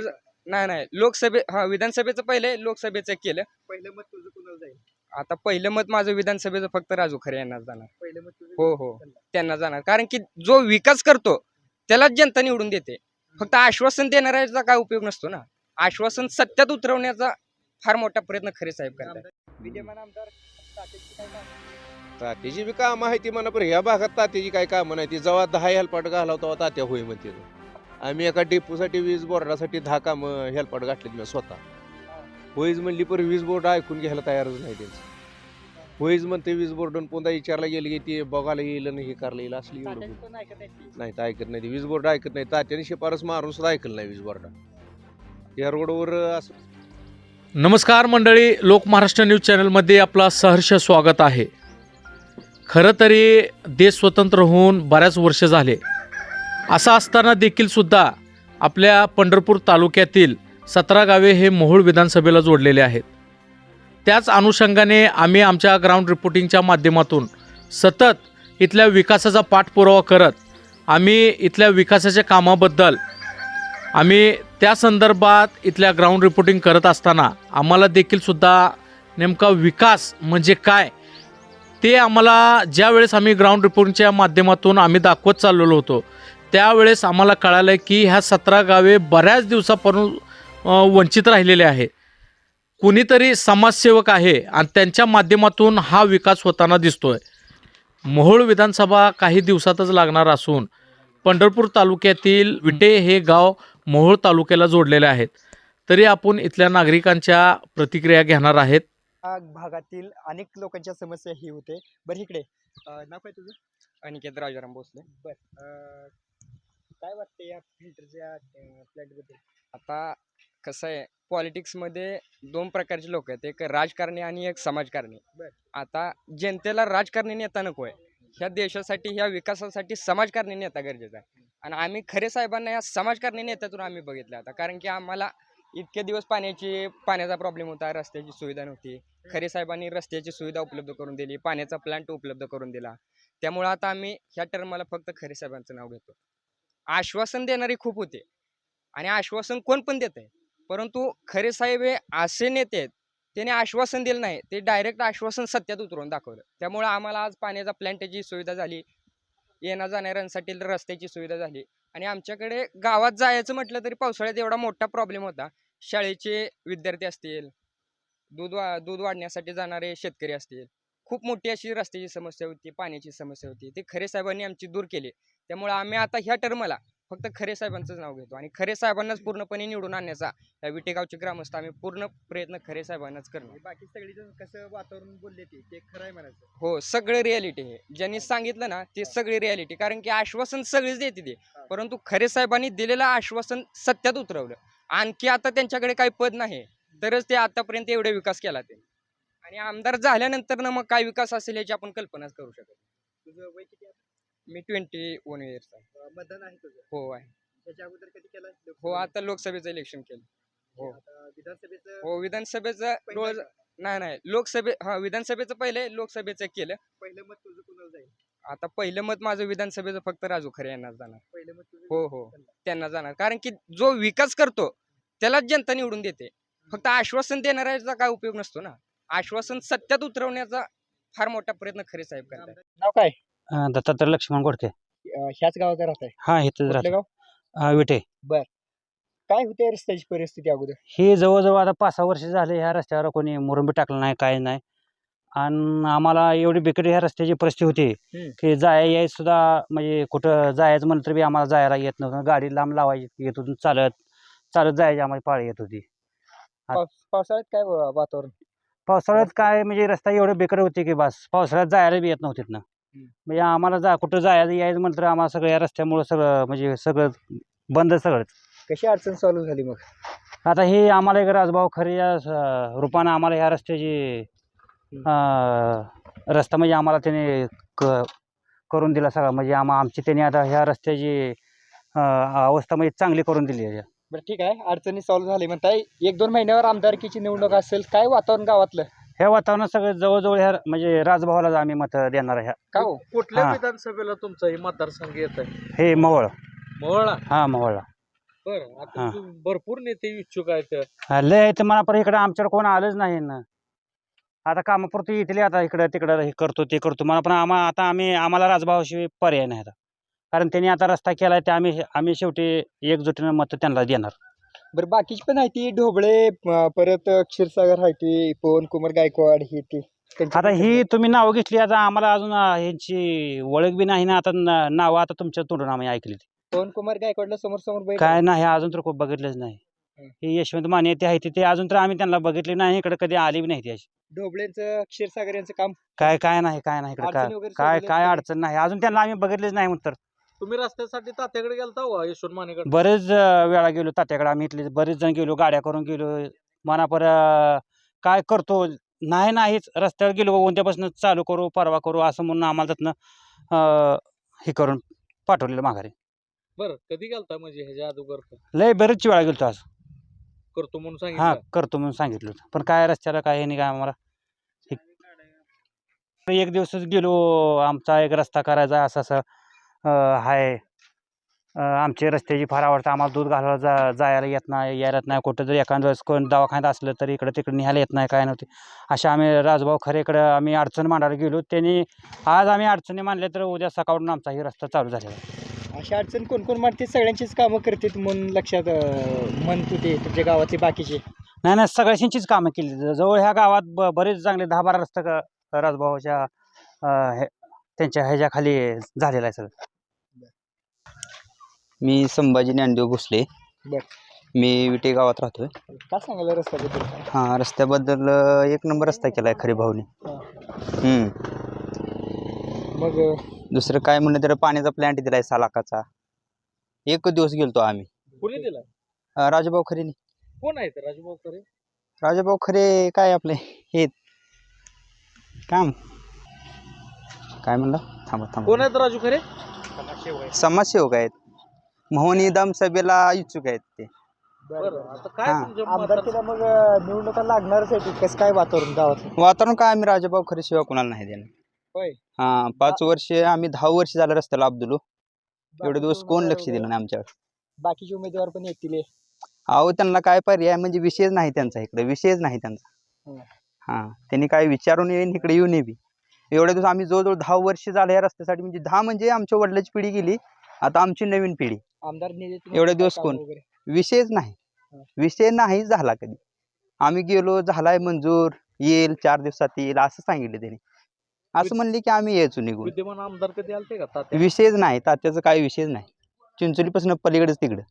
रोज नाही नाही. लोकसभे हा विधानसभेचं पहिले लोकसभेचं केलं. पहिलं मत तुझं कुणाला जाईल? आता पहिलं मत माझं विधानसभेचं फक्त राजू खरे यांना जाणार. पहिलं मत तुझं हो हो. त्यांना. जाणार. कारण की जो विकास करतो त्यालाच जनता निवडून देते. फक्त आश्वासन देणाऱ्याचा काय उपयोग नसतो ना? आश्वासन सत्यात उतरवण्याचा फार मोठा प्रयत्न खरे साहेब करतात. विद्यमान आमदार तात्याची काय कामं? तात्याची बी कामं आहे ती म्हणा पण ह्या भागात तात्याची काय कामं नाही. ती जेव्हा दहा हेल्पाट घालाव तेव्हा तात्या होई म्हणते. आम्ही एका डेपोसाठी वीज बोर्डासाठी दहा कामं हेल्पाट घातलीत मी स्वतः. होईच म्हणली पण वीज बोर्ड ऐकून घ्यायला तयारच नाही त्यांचं होईच म्हणते वीज बोर्डून पुन्हा विचारला गेलं की ते बघायला येईल आणि हे करायला येईल असली नाही तर ऐकत नाही ती. वीज बोर्ड ऐकत नाही. तात्याने शिफारस मारून सुद्धा ऐकलं नाही वीज बोर्डा. या रोडवर असं नमस्कार मंडळी लोक महाराष्ट्र न्यूज चॅनलमध्ये आपला सहर्ष स्वागत आहे. खरं तरी देश स्वतंत्र होऊन बऱ्याच वर्ष झाले. असं असताना देखील सुद्धा आपल्या पंढरपूर तालुक्यातील सतरा गावे हे मोहोळ विधानसभेला जोडलेले आहेत. त्याच अनुषंगाने आम्ही आमच्या ग्राउंड रिपोर्टिंगच्या माध्यमातून सतत इथल्या विकासाचा पाठपुरावा करत आम्ही इथल्या विकासाच्या कामाबद्दल आम्ही त्या संदर्भात इथल्या ग्राउंड रिपोर्टिंग करत असताना आम्हाला देखीलसुद्धा नेमका विकास म्हणजे काय ते आम्हाला ज्यावेळेस आम्ही ग्राउंड रिपोर्टिंगच्या माध्यमातून आम्ही दाखवत चाललेलो होतो त्यावेळेस आम्हाला कळालं की ह्या सतरा गावे बऱ्याच दिवसापासून वंचित राहिलेले आहे. कुणीतरी समाजसेवक आहे आणि त्यांच्या माध्यमातून हा विकास होताना दिसतोय. मोहोळ विधानसभा काही दिवसातच लागणार असून पंढरपूर तालुक्यातील विटे हे गाव मोहोळ तालुक्याला जोडलेले आहेत. तरी आपण इथल्या नागरिकांच्या प्रतिक्रिया घेणार आहेत. भागातील अनेक लोकांच्या समस्या ही होते. बरं इकडे. नाव काय तुझं? अनिकेत राजाराम भोसले. बर काय वाटतं या फिल्टरच्या फ्लॅटबद्दल? आता कसं आहे पॉलिटिक्समध्ये दोन प्रकारचे लोक आहेत. एक राजकारणी आणि एक समाजकारणी. बर. आता जनतेला राजकारणी नेता नको आहे. ह्या देशासाठी ह्या विकासासाठी समाजकारणी नेता गरजेचा आहे. आणि आम्ही खरे साहेबांना या समाजकारणी नेत्यातून आम्ही बघितलं आता. कारण की आम्हाला इतके दिवस पाण्याची पाण्याचा प्रॉब्लेम होता रस्त्याची सुविधा नव्हती. खरे साहेबांनी रस्त्याची सुविधा उपलब्ध करून दिली पाण्याचा प्लांट उपलब्ध करून दिला. त्यामुळे आता आम्ही ह्या टर्मला फक्त खरे साहेबांचं नाव घेतो. आश्वासन देणारे खूप होते. आणि आश्वासन कोण पण देत आहे परंतु खरे साहेब हे असे नेते आहेत त्याने आश्वासन दिलं नाही. ते डायरेक्ट आश्वासन सत्यात उतरवून दाखवलं. त्यामुळे आम्हाला आज पाण्याचा प्लॅन्टची सुविधा झाली. येण्या जाणाऱ्यांसाठी रस्त्याची सुविधा झाली. आणि आमच्याकडे गावात जायचं म्हटलं तरी पावसाळ्यात एवढा मोठा प्रॉब्लेम होता. शाळेचे विद्यार्थी असतील दूध वा दूध वाढण्यासाठी जाणारे शेतकरी असतील. खूप मोठी अशी रस्त्याची समस्या होती पाण्याची समस्या होती. ते खरे साहेबांनी आमची दूर केली. त्यामुळे आम्ही आता ह्या टर्मला फक्त खरे साहेबांचंच नाव घेतो. आणि खरे साहेबांनाच पूर्णपणे निवडून आणण्याचा या विटेगावचे ग्रामस्थ आम्ही पूर्ण प्रयत्न खरे साहेबांनाच करणार. बाकी सगळीजण कसं वातावरण बोलले ते ते खरं आहे म्हणायचं. हो सगळं रियालिटी हे ज्यांनी सांगितलं ना ते सगळी रियालिटी कारण की आश्वासन सगळीच देते ते. परंतु खरे साहेबांनी दिलेलं आश्वासन सत्यात उतरवलं. आणखी आता त्यांच्याकडे काही पद नाही. तरच ते आतापर्यंत एवढे विकास केला ते. आणि आमदार झाल्यानंतर ना मग काय विकास असेल याची आपण कल्पनाच करू शकत तुझं वय किती? मी ट्वेंटी वन इयर्स आहे. अं, मतदान आहे तुझं? हो आहे. त्याच्या अगोदर कधी केलं? हो आता लोकसभेचं इलेक्शन केलं. हो. आता विधानसभेचं हो विधानसभेचं रोज नाही नाही. लोकसभे हा विधानसभेचं पहिले लोकसभेचं केलं. पहिलं मत तुझं कुणाला जाईल? आता पहिलं मत माझं विधानसभेचं फक्त राजू खरे यांना जाणार. पहिलं मत तुझं हो हो. त्यांना जाणार. कारण की जो विकास करतो त्यालाच जनता निवडून देते. फक्त आश्वासन देणाऱ्याचा काय उपयोग नसतो ना? आश्वासन सत्यात उतरवण्याचा फार मोठा प्रयत्न खरे साहेब करतात. नाव काय? अं, दत्तात्रय लक्ष्मण गोडके अं, ह्याच गावात राहत आहे हा इथं कुठलं राहतो. गाव? विटे काय होते रस्त्याची परिस्थिती अगोदर? हे जवळजवळ आता पाच सहा वर्ष झाले ह्या रस्त्यावर कोणी मुरुंबी टाकलं नाही काय नाही. आणि आम्हाला एवढी बिकट ह्या रस्त्याची परिस्थिती होती हम्म. की जाय याय सुद्धा म्हणजे कुठं जायचं म्हणलं तरी बी आम्हाला जायला येत नव्हतं. गाडी लांब लावायची येत होती चालत चालत जायची आम्हाला पाळी येत होती. पावस- पावसाळ्यात काय वा- वातावरण? पावसाळ्यात काय म्हणजे रस्ता एवढे बेकार होते की बस. पावसाळ्यात जायला बी येत नव्हते ना. म्हणजे आम्हाला जा कुठं जायचं यायचं म्हटलं तर आम्हाला सगळं या रस्त्यामुळं सगळं म्हणजे सगळं बंद सगळंच. कशी अडचण चालू झाली मग? आता हे आम्हाला एक राजभाऊ खरे या स- रूपानं आम्हाला ह्या रस्त्याची अं, रस्ता म्हणजे आम्हाला त्याने क करून दिला सगळा. म्हणजे आम्हा आमची त्याने आता ह्या रस्त्याची अं, अवस्था म्हणजे चांगली करून दिली आहे. बरं ठीक आहे. अडचणी सॉल्व्ह झाली म्हणताय. एक दोन महिन्यावर आमदारकीची निवडणूक असेल काय वातावरण गावातलं? ह्या वातावरणात सगळं जवळजवळ ह्या म्हणजे राजभावालाच आम्ही मत देणार आहे. का हो? कुठल्या हा. विधानसभेला तुमचा हे मतदारसंघ येत आहे हे मोहोळ मोहळा हा मोहोळला बरं आता हा. तू- भरपूर नेते इच्छुक आहेत. हा, लय आहे तर मला परत इकडे आमच्याकडे कोण आलंच नाही ना. आता कामापुरती येतील आता इकडं तिकडं हे करतो ते करतो. मला पण आम्हा आता आम्ही आम्हाला राजभावाशिवाय पर्याय नाही आता. कारण त्यांनी आता रस्ता केलाय ते आम्ही आम्ही शेवटी एकजुटीनं मत त्यांना देणार. बरं बाकीची पण आहे ती ढोबळे अं, परत क्षीरसागर आहे ती पवन कुमार गायकवाड ही ती. त्यांची आता ही तुम्ही नावं घेतली आता आम्हाला अजून अं, ह्यांची ओळख बी नाही ना आता न- नावं आता तुमच्या तोंडून आम्ही ऐकली पवन कुमार गायकवाडला समोर समोर काय नाही अजून तर खूप बघितलंच नाही. हं. हे यशवंत माने ते आहे ते- अजून तर आम्ही त्यांना बघितले नाही इकडे कधी आली बी नाही ती अशी. ढोबळेंचं क्षीरसागर यांचं काम. काय काय नाही काय नाही इकडे अडचणी काय वगैरे काय सोडवल्या काय? अडचण नाही अजून त्यांना आम्ही बघितलेच नाही म्हणतर तुम्ही रस्त्यासाठी तात्याकडे गेलता हो यशवंत मानेकडे? बरेच अं, वेळा गेलो तात्याकडे. आम्ही इथले बरेच जण गेलो गाड्या करून गेलो. मनापर अं, काय करतो? नाही नाहीच. रस्त्यावर गेलो उद्यापासून चालू करू परवा करू असं म्हणून आम्हाला त्यातनं अं, हे करून पाठवलेलं माघारी. बरं कधी गेलता म्हणजे ह्याच्या अगोदर? लय बरेच वेळा गेलो आज. करतो म्हणून हा सांगितलं? करतो म्हणून सांगितलं होतं. पण काय रस्त्याला काय हे नाही काय आम्हाला हे- एक दिवसच गेलो आमचा एक रस्ता करायचा असा असं. आहे आमची रस्त्याची फार आवडतं. आम्हाला दूध घालायला जा जायला येत नाही यायला येत नाही. कुठं जर एखाद्या वेळेस कोण दवाखान्यात असलं तरी इकडे तिकडे निघायला येत नाही काय नव्हते अशा आम्ही राजभाऊ खरेकडे आम्ही अडचण मांडायला गेलो. त्यांनी आज आम्ही अडचणी मांडल्या तर उद्या सकाळून आमचा ही रस्ता चालू झालेला आहे. अशा अडचण कोण कोण मारते सगळ्यांचीच कामं करतात म्हणून लक्षात मन तुझे तुमच्या गावातले बाकीचे. नाही नाही सगळ्यांचीच कामं केली. जवळ ह्या गावात ब बरेच चांगले दहा बारा रस्ते राजभाऊच्या हे त्यांच्या ह्याच्याखाली झालेला आहे सगळं. मी संभाजी ज्ञानदेव भोसले बर. मी विटे गावात राहतोय. काय सांगायला रस्त्याबद्दल? काय? हा रस्त्याबद्दल अं, एक नंबर रस्ता केलाय खरे भाऊने. हा. हम्म. मग अं, दुसरं काय म्हणलं तर पाण्याचा प्लॅन्ट दिलाय सहा लाखाचा. एक दिवस गेलतो आम्ही. कोणी दिला अं, राजूभाऊ खरेने. कोण आहे ते राजभाऊ खरे? राजूभाऊ खरे काय आपले? हे. काम. काय म्हणलं? थांबा कोण थांबा आहेत राजू खरे? समाजसेवक आहेत. महोनी दम सभेला इच्छुक आहेत ते. बरं, बरं. बरं. आता काय हा. तुमच्या आमदारकीला मग अं, निवडणुका लागणारच आहे की कसं काय वातावरण वातावरण काय आम्ही राजाभाऊ खरे शिवाय कुणाला नाही देणार. होय. हा पाच वर्ष आम्ही दहा वर्ष झालं रस्त्याला अब्दुलो. एवढे दिवस कोण लक्ष दिलं नाही आमच्यावर? बाकीचे उमेदवार पण येतील हे. अहो त्यांना काय पर्याय म्हणजे विषयच नाही त्यांचा इकडे विषयच नाही त्यांचा. हं. हा त्यांनी काय विचारून येईन इकडे येऊन बी. एवढे दिवस आम्ही जवळजवळ दहा वर्ष झालं या रस्त्यासाठी म्हणजे दहा म्हणजे आमच्या वडिलाची पिढी गेली. आता आमची नवीन पिढी. आमदार एवढे दिवस कोण? विषयच नाही. विषय नाही झाला कधी. आम्ही गेलो झालाय मंजूर येईल चार दिवसात येईल असं सांगितलं त्यांनी. असं म्हणले की आम्ही यायचो निघून. विद्यमान आमदार कधी आलते का? तात्या? विषयच नाही तात्याचं काही विषयच नाही. चिंचोलीपासून पलीकडेच तिकडं.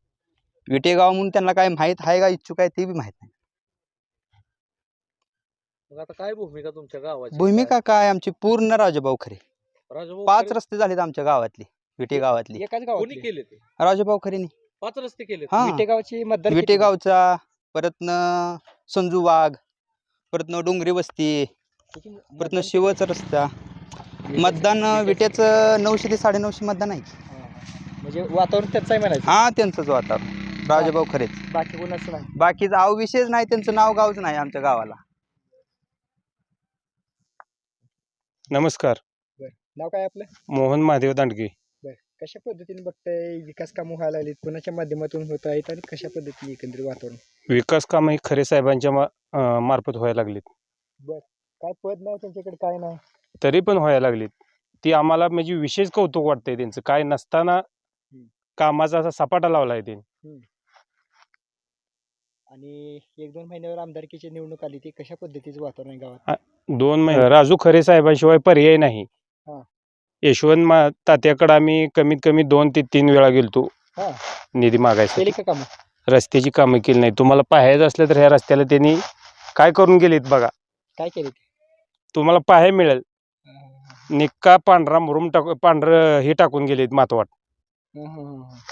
विटेगाव म्हणून त्यांना काय माहीत आहे का इच्छुक आहे ते बी माहीत नाही. मग आता काय भूमिका तुमच्या गावाची? भूमिका काय? आमची पूर्ण राजभाऊ खरे? राजभाऊ पाच खरे? रस्ते झालेत आमच्या गावातली. विटे गावातली. एकाच कोणी गावात केले ते? राजभाऊ खरेने पाच रस्ते केले हा. विटेगावची मतदार किती? विटेगावचा परतनं संजू वाघ परतनं डोंगरी वस्ती परतनं मतदार शिवचा रस्ता. किती? मतदान विट्याचं नऊशे ते साडेनऊशे मतदान आहे. हा, हा. म्हणजे वातावरण त्याचं आहे म्हणायचं. हा त्यांचंच वातावरण. राजभाऊ खरेच. बाकी कोणाचं नाही? बाकीचा अव विषयच नाही त्यांचं नाव गावच नाही आमच्या गावाला. नमस्कार. नाव काय आपलं? मोहन महादेव दांडगे. कशा पद्धतीने बघताय? विकास कामं व्हायला लागलीत कोणाच्या माध्यमातून होत आहेत आणि कशा पद्धतीने एकंदरीत वातावरण? विकास कामं ही खरे साहेबांच्या मा अं, मार्फत व्हायला लागलीत. काय पद नाही त्यांच्याकडे काय नाही? तरी पण व्हायला लागलीत. ती आम्हाला म्हणजे विशेष कौतुक वाटतंय त्यांचं. काय नसताना कामाचा असा सपाटा लावला आहे त्यांनी आणि एक दोन महिन्यावर आमदारकीची निवडणूक आली ती कशा पद्धतीचं वातावरण आहे गावात? दोन महिने राजू खरे साहेबांशिवाय पर्याय नाही. यशवंत मा तात्याकडे आम्ही कमीत कमी दोन ते तीन वेळा गेलतो. हा. निधी मागायसाठी. केली का कामं? रस्त्याची कामं केली नाही. तुम्हाला पाहायचं असलं तर ह्या रस्त्याला त्यांनी काय करून गेलीत बघा. काय केली? तुम्हाला पाहायला मिळेल. निक्का पांढरा मुरुम टाकू पांढरं हे टाकून गेलेत मातवाट.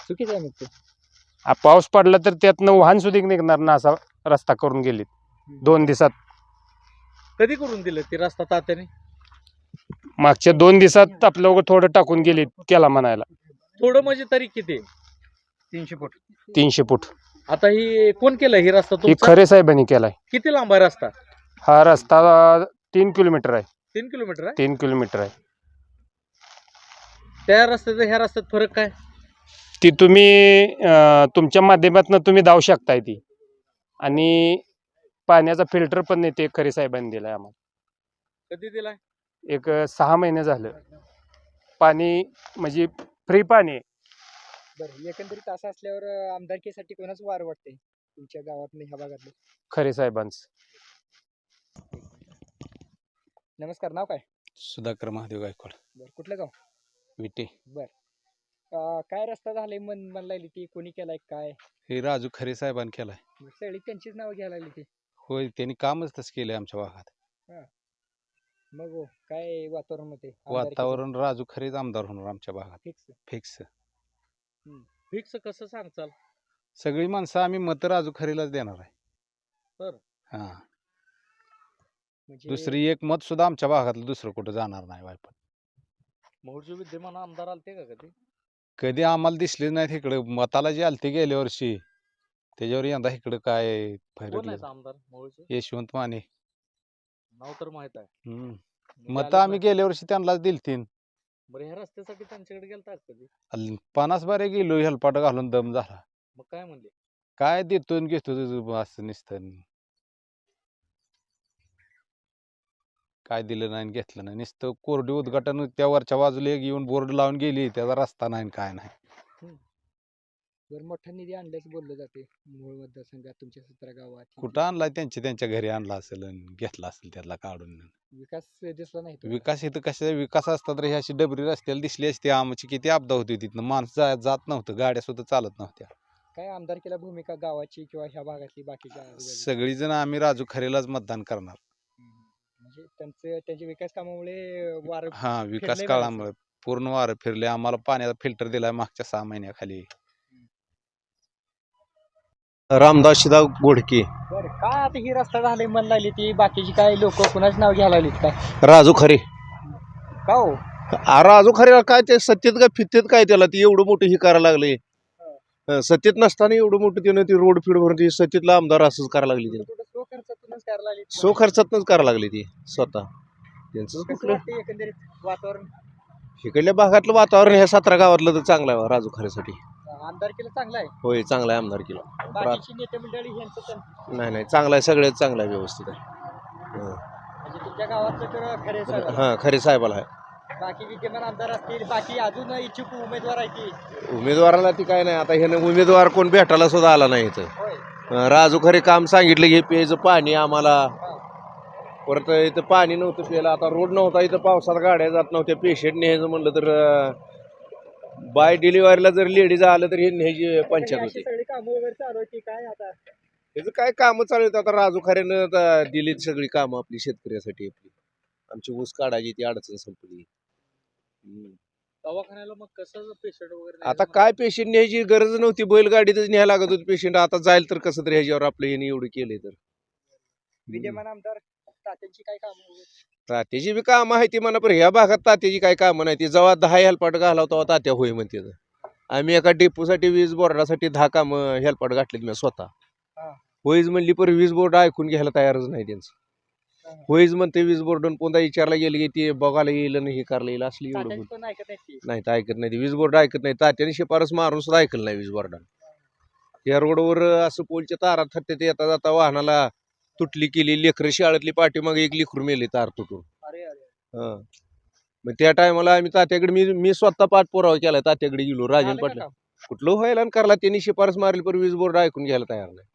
चुकीचं आहे मग ते. आ, पाऊस पडला तर त्यातनं वाहन सुद्धा निघणार ना असा रस्ता करून गेलीत. दोन दिवसात. कधी करून दिलं ते रस्ता तात्याने? मागच्या दोन दिवसात आपलं उगाच थोडं टाकून गेलीत केला म्हणायला. थोडं म्हणजे तरी किती? तीनशे फूट. तीनशे फूट. आता ही कोण केलं ही रस्ता ही तुमचा? खरे साहेबांनी केलाय. किती लांब आहे रस्ता? हा रस्ता तीन किलोमीटर आहे. तीन किलोमीटर आहे? तीन किलोमीटर आहे. त्या रस्त्याचा ह्या रस्त्यात फरक काय? ती तुम्ही अं, तुमच्या माध्यमातून तुम्ही दावू शकताय ती. आणि पाण्याचा फिल्टर पण नाही ते खरे साहेबांनी दिलाय आम्हाला. कधी दिलाय? एक सहा महिने झालं. पाणी म्हणजे फ्री पाणी आहे. बरं एकंदरीत असं असल्यावर आमदारकीसाठी कोणाच वार वाटतंय तुमच्या गावात ह्या भागातलं खरे साहेबांचं. नमस्कार नाव काय? सुधाकर महादेव गायकवाड. बरं कुठलं गाव? विटे. अं, काय रस्ता झालाय मन मन लागली ती? कोणी केलाय काय? हे राजू खरे साहेबांनी केलाय. सगळी त्यांचीच नाव घ्यायला लागली ती. होय त्यांनी कामच तसं केलंय आमच्या भागात. मग हो, काय वातावरण होते? वातावरण राजू खरेच आमदार होणार आमच्या भागात. फिक्स फिक्स फिक्स कसं सांगचाल सगळी माणसं आम्ही मत राजू खरेलाच देणार आहे. बरं. हा. म्हणजे दुसरी एक मत सुद्धा आमच्या भागातलं दुसरं कुठं जाणार नाही वायपट मोहरचे विद्यमान आमदार आलते का कधी? कधी आम्हाला दिसले नाहीत इकडं. मताला जे आलते गेल्या वर्षी त्याच्यावर यंदा इकडं काय कोण आमदार? यशवंत माने. नाव तर माहीत आहे. हम्म. मत आम्ही. गेल्या वर्षी त्यांनाच दिलतीन बरं ह्या रस्त्यासाठी त्यांच्याकडे गेलतात कधी? अल- पन्नास बारे गेलो हेलपाट घालून दम झाला. मग काय म्हणले? काय देतो घेतो तुझं असं नुसतं काय दिलं नाही घेतलं नाही. नुसतं कोरडी उद्घाटन त्या वरच्या बाजूला एक येऊन बोर्ड लावून गेली त्याचा रस्ता नाही काय नाही. बरं मोठा निधी आणल्याचं बोललं जाते मूळ मतदारसंघात तुमच्या सतरा गावात कुठं आणला त्यांच्या त्यांच्या घरी आणला असेल आणि घेतला असेल त्याला काढून? विकास दिसला नाही. विकास इथं कशा विकास असता तर ही अशी डबरी रस्त्याला दिसली असती आमची किती आपदा होती तिथनं. माणसं जा- जात नव्हतं गाड्या सुद्धा चालत नव्हत्या. काय आमदारकीला भूमिका गावाची किंवा ह्या भागातली बाकीच्या आजूबाजूच्या? सगळीजण आम्ही राजू खरेलाच मतदान करणार. म्हणजे त्यांचे त्यांच्या विकास कामामुळे वार हा विकास फिरलंय काळामुळे. पूर्ण वारं फिरले आम्हाला पाण्याचा फिल्टर दिलाय मागच्या सहा महिन्याखाली. रामदास शिदा गोडके. बरं काय आता ही रस्ता झालाय मन लागली ती? बाकीची काय लोक कुणाच नाव घ्यायला लागलीत काय? राजू खरे. का हो? आ, राजू खरे काय ते सत्तेत काय फित्तेत काय त्याला? ती एवढं मोठं ही करायला लागले. अं, सत्तेत नसताना एवढं मोठं त्यानं ती रोड फीड भरून ती सत्तेतला आमदार असंच करायला लागली ती. कुठं सो खर्चातूनच करायला लागली सो खर्चातनच करायला लागली ती स्वतः. त्यांचं कसं कुठलं? एकंदरीत वातावरण? इकडल्या भागातलं वातावरण ह्या सतरा गावातलं तर चांगलं आहे राजू खरेसाठी. आमदारकीला चांगला आहे? होय चांगलं आहे आमदारकीला बाकीची नेते मंडळी पण. नाही नाही चांगलं आहे सगळ्यात चांगलं आहे व्यवस्थित आहे. हं. म्हणजे तुमच्या गावातलं तर खरे साहेब हां खरे साहेबाला आहे. बाकी विद्यमान आमदार असतील बाकी अजून इच्छुक उमेदवार आहेत की? उमेदवाराला ती काय नाही आता ह्यानं उमेदवार कोण भेटायला सुद्धा आला नाही इथं. होय. अं, राजू खरे काम सांगितलं की प्यायचं पाणी आम्हाला. परत इथं पाणी नव्हतं प्यायला आता रोड नव्हता इथं पावसात गाड्या जात नव्हत्या पेशंट न्यायचं म्हणलं तर अं, बाय डिलिव्हरीला जर लेडीज आलं तर हे न्यायची पंचायत होती. सगळी कामं वगैरे चालू आहे की काय आता? त्याचं काय कामं चालू आहेत? आता राजू खऱ्यानं दिलीत सगळी कामं आपली शेतकऱ्यासाठी आपली. आमची ऊस काढायची ती अडचण संपली. दवाखान्याला मग कसं पेशंट वगैरे आता काय पेशंट न्यायची गरज नव्हती. बैलगाडीतच न्यायला लागत होती पेशंट आता जाईल तर कसं तरी ह्याच्यावर आपलं याने एवढं केलंय तर. विद्यमान आमदार तात्यांची काय कामं? तात्याची बी कामं आहे ती म्हणा पण ह्या भागात तात्याची काय कामं नाही. ती जेव्हा दहा हेलपाट घालावं तेव्हा तात्या होय म्हणते. आम्ही एका डेपोसाठी वीज बोर्डासाठी दहा कामं हेलपाट घातलीत मी स्वतः. हा. होईच म्हणली पण वीज बोर्ड ऐकून घ्यायला तयारच नाही त्यांचं. हा. होईच म्हणते वीज बोर्ड पुन्हा विचारला गेली की ते बघायला येईल आणि हे करायला येईल असली एवढं नाही तर ऐकत नाही ती. वीज बोर्ड ऐकत नाही. तात्याने शिफारस मारून सुद्धा ऐकलं नाही वीज बोर्डाने या रोडवर असं पोलच्या तारा थट्टे ते येता जाता वाहनाला तुटली केली लेकरं शाळेतली पाठीमागे एक लेकरू मेली तार तुटून. अरे अरे हा. मग त्या टायमाला आम्ही तात्याकडे मी मी स्वतः पाठपुरावा केला तात्याकडे गेलो राजन झालं का पाटील. काम? कुठलं व्हायला आणि करला त्यांनी शिफारस मारली पण वीज बोर्ड ऐकून घ्यायला तयार नाही.